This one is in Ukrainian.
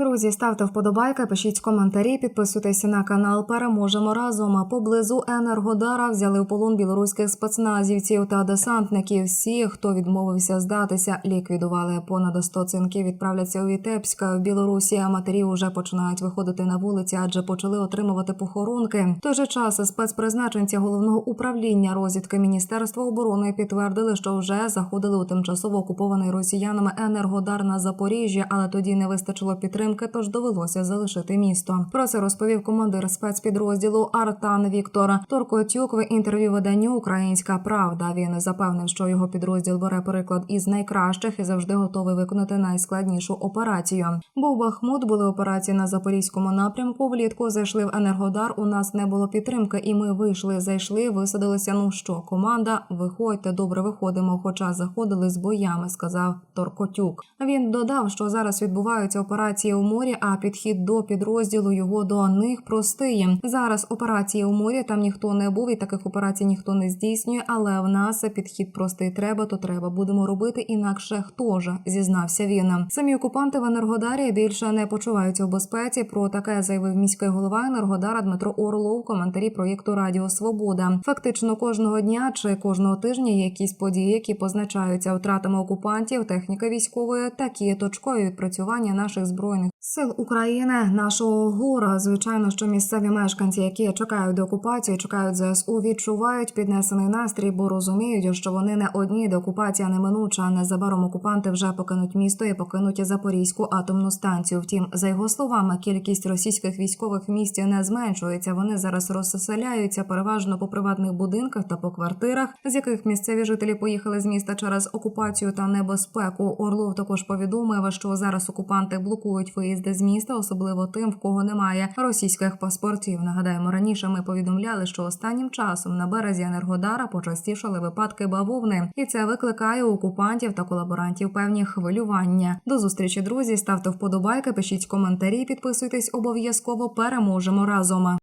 Друзі, ставте вподобайки, пишіть коментарі, підписуйтесь на канал. Переможемо разом. А Поблизу Енергодара взяли в полон білоруських спецназівців та десантників. Всі, хто відмовився здатися, ліквідували. Понад 100 цинків відправляться у Вітебськ. В Білорусі а матері вже починають виходити на вулиці, адже почали отримувати похоронки. В той же час спецпризначенці головного управління розвідки Міністерства оборони підтвердили, що вже заходили у тимчасово окупований росіянами Енергодар на Запоріжжі, але тоді не вистачило підтримки, тож довелося залишити місто. Про це розповів командир спецпідрозділу Артан Віктор Торкотюк в інтерв'ю виданню Українська Правда. Він запевнив, що його підрозділ бере приклад із найкращих і завжди готовий виконати найскладнішу операцію. Був Бахмут, були операції на запорізькому напрямку. Влітку зайшли в Енергодар. У нас не було підтримки, і ми вийшли, зайшли, висадилися. Ну що, команда, виходьте, добре виходимо. Хоча заходили з боями, сказав Торкотюк. Він додав, що зараз відбуваються операції у морі, а підхід до підрозділу його до них простий. Зараз операції у морі там ніхто не був, і таких операцій ніхто не здійснює. Але в нас підхід простий. Треба, то треба. Будемо робити інакше. Хто ж зізнався він. Самі окупанти в Енергодарі більше не почуваються в безпеці. Про таке заявив міський голова Енергодара Дмитро Орлов. в Коментарі проєкту Радіо Свобода. Фактично кожного дня чи кожного тижня є якісь події, які позначаються втратами окупантів, техніки військової, такі точкові відпрацювання наших збройних сил України, нашого гора. Звичайно, що місцеві мешканці, які чекають до окупації, чекають ЗСУ, відчувають піднесений настрій, бо розуміють, що вони не одні, де окупація неминуча. Незабаром окупанти вже покинуть місто і покинуть Запорізьку атомну станцію. Втім, за його словами, кількість російських військових в місті не зменшується. Вони зараз розселяються переважно по приватних будинках та по квартирах, з яких місцеві жителі поїхали з міста через окупацію та небезпеку. Орлов також повідомив, що зараз окупанти блокують виїзди з міста, особливо тим, в кого немає російських паспортів. Нагадаємо, раніше ми повідомляли, що останнім часом на березі Енергодара почастішали випадки бавовни, і це викликає у окупантів та колаборантів певні хвилювання. До зустрічі, друзі. Ставте вподобайки, пишіть коментарі, підписуйтесь обов'язково. Переможемо разом.